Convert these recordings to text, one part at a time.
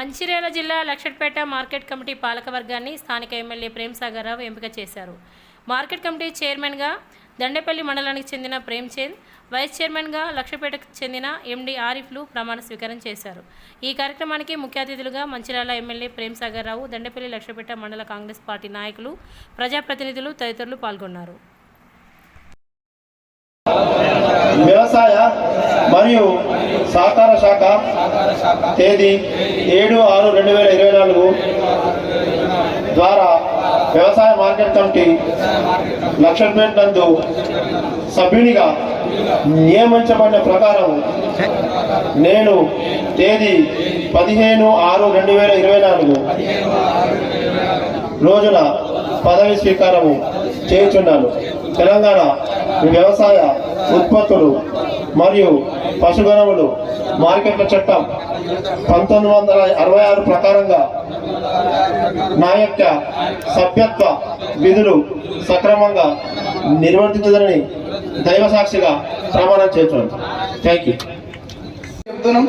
మంచిర్యాల జిల్లా Luxettipet market committee పాలకవర్గాన్ని స్థానిక MLA Prem Sagar రావు ఎంపిక చేశారు. మార్కెట్ కమిటీ చైర్మన్గా దండేపల్లి మండలానికి చెందిన ప్రేమ్చంద్ వైస్ చైర్మన్గా లక్షపేటకు చెందిన ఎండి ఆరిఫ్లు ప్రమాణ స్వీకారం చేశారు. ఈ కార్యక్రమానికి ముఖ్య అతిథులుగా మంచిర్యాల ఎమ్మెల్యే ప్రేమ్ సాగర్ రావు దండేపల్లి లక్షపేట మండల కాంగ్రెస్ పార్టీ నాయకులు ప్రజాప్రతినిధులు తదితరులు పాల్గొన్నారు. వ్యవసాయ మరియు సహకార శాఖ తేదీ ఏడు ఆరు రెండు వేల ఇరవై నాలుగు ద్వారా వ్యవసాయ మార్కెట్ కమిటీ లక్షపేట నందు సభ్యునిగా నియమించబడిన ప్రకారం నేను తేదీ పదిహేను ఆరు రెండు వేల ఇరవై నాలుగు రోజున పదవి స్వీకారము చేయుచున్నాను. తెలంగాణ వ్యవసాయ ఉత్పత్తులు మరియు పశుగణములు మార్కెట్ల చట్టం పంతొమ్మిది వందల అరవై ఆరు ప్రకారంగా నా యొక్క సభ్యత్వ విధులు సక్రమంగా నిర్వర్తించదని దైవ సాక్షిగా ప్రమాణం చేస్తున్నాను థ్యాంక్ యూ చెప్తున్నాం.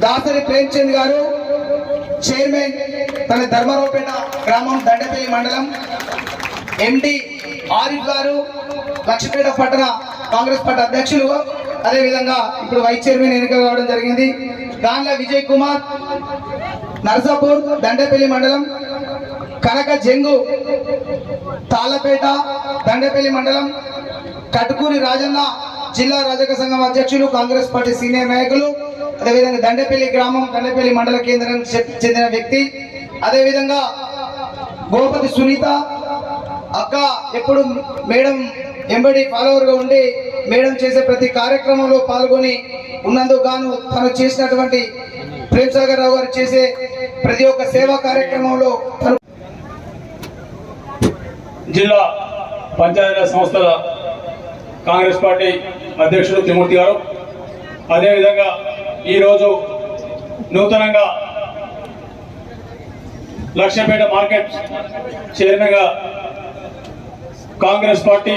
దాసరి ప్రేమ్చంద్ గారు చైర్మన్ తన ధర్మరావుపేట గ్రామం దండపల్లి మండలం ఎండి ఆరిఫ్ గారు లక్ష్మీపేట పట్టణ కాంగ్రెస్ పార్టీ అధ్యక్షులు. అదేవిధంగా ఇప్పుడు వైస్ చైర్మన్ ఎన్నిక కావడం జరిగింది. దానిలో విజయ్ కుమార్ నర్సాపూర్ దండపల్లి మండలం కనక జంగు తాళ్ళపేట దండపల్లి మండలం కటుకూరి రాజన్న జిల్లా రాజక సంఘం అధ్యక్షులు కాంగ్రెస్ పార్టీ సీనియర్ నాయకులు అదేవిధంగా దండపల్లి గ్రామం దండపల్లి మండల కేంద్రానికి చెందిన వ్యక్తి అదేవిధంగా గోపతి సునీత అక్క ఎప్పుడు మేడం ఎంబడి ఫాలోవర్గా ఉండి మేడం చేసే ప్రతి కార్యక్రమంలో పాల్గొని ఉన్నందుకు గాను తను చేసినటువంటి ప్రేమ్ సాగర్ రావు గారు చేసే ప్రతి ఒక్క సేవా కార్యక్రమంలో తను జిల్లా పంచాయతీరాజ్ సంస్థల కాంగ్రెస్ పార్టీ అధ్యక్షుడు త్రిమూర్తి గారు. అదేవిధంగా ఈరోజు నూతనంగా లక్ష్యపేట మార్కెట్ చైర్మన్గా కాంగ్రెస్ పార్టీ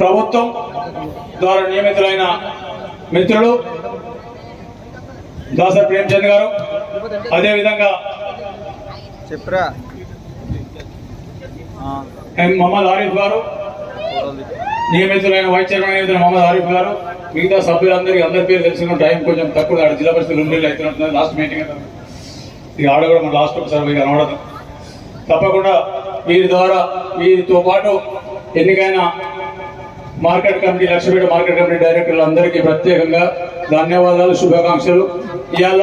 ప్రభుత్వం ద్వారా నియమితులైన మిత్రులు దాసర్ ప్రేమ్చంద్ గారు అదేవిధంగా చెప్పురా? మొహమ్మద్ ఆరిఫ్ గారు నియమితులైన వైస్ చైర్మన్ నియమితులైన మొహమ్మద్ ఆరిఫ్ గారు మిగతా సభ్యులందరికీ అందరి పేరు తెలిసిన టైం కొంచెం తక్కువ ఆడ జిల్లా పరిస్థితులు రెండు నెలలు అవుతున్నట్టున్నది లాస్ట్ మీటింగ్ ఇక ఆడ కూడా మన లాస్ట్ ఒకసారి కనబడదు తప్పకుండా వీరి ద్వారా వీరితో పాటు ఎన్నికైన market committee Lakshmipet market committee డైరెక్టర్లు అందరికీ ప్రత్యేకంగా ధన్యవాదాలు శుభాకాంక్షలు. ఇవాళ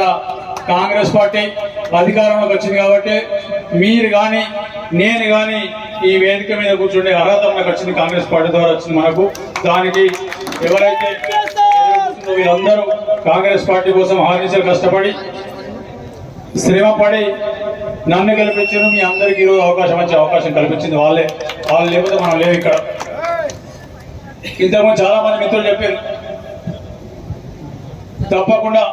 కాంగ్రెస్ పార్టీ అధికారంలోకి వచ్చింది కాబట్టి మీరు కానీ నేను కానీ ఈ వేదిక మీద కూర్చుండే అర్హత మనకు వచ్చింది కాంగ్రెస్ పార్టీ ద్వారా వచ్చింది మనకు. దానికి ఎవరైతే ఎదురు వీళ్ళందరూ కాంగ్రెస్ పార్టీ కోసం హార్నిసలు కష్టపడి శ్రమపడి నన్ను కల్పించడం మీ అందరికీ ఈరోజు అవకాశం వచ్చే అవకాశం కల్పించింది వాళ్ళే. వాళ్ళు లేకపోతే మనం లేవు ఇక్కడ. ఇంతకుముందు చాలా మంది మిత్రులు చెప్పారు తప్పకుండా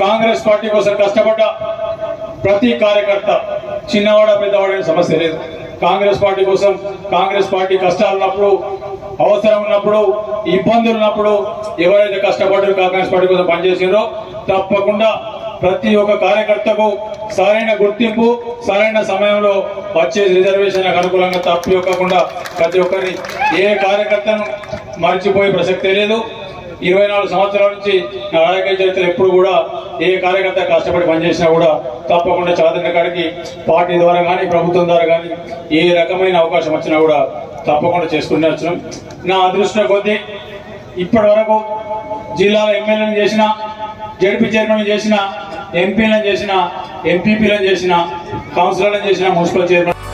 కాంగ్రెస్ పార్టీ కోసం కష్టపడ్డ ప్రతి కార్యకర్త చిన్నవాడ పెద్దవాడ సమస్య లేదు. కాంగ్రెస్ పార్టీ కోసం కాంగ్రెస్ పార్టీ కష్టాలు ఉన్నప్పుడు అవసరం ఉన్నప్పుడు ఇబ్బందులు ఉన్నప్పుడు ఎవరైతే కష్టపడ్డారో కాంగ్రెస్ పార్టీ కోసం పనిచేసిందో తప్పకుండా ప్రతి ఒక్క కార్యకర్తకు సరైన గుర్తింపు సరైన సమయంలో వచ్చే రిజర్వేషన్ అనుకూలంగా తప్పివ్వకుండా ప్రతి ఒక్కరిని ఏ కార్యకర్తను మర్చిపోయే ప్రసక్తే లేదు. ఇరవై నాలుగు సంవత్సరాల నుంచి నా రాజకీయ చరిత్ర ఎప్పుడు కూడా ఏ కార్యకర్త కష్టపడి పనిచేసినా కూడా తప్పకుండా చాదన్న కాడికి పార్టీ ద్వారా కానీ ప్రభుత్వం ద్వారా కానీ ఏ రకమైన అవకాశం వచ్చినా కూడా తప్పకుండా చేసుకుంటూ వచ్చినాం. నా అదృష్టం కొద్దీ ఇప్పటి వరకు జిల్లాలో ఎమ్మెల్యేని చేసిన జడ్పీ చైర్మన్ చేసిన ఎంపీలను చేసిన ఎంపీపీలను చేసిన కౌన్సిలర్లను చేసిన మున్సిపల్ చైర్మన్.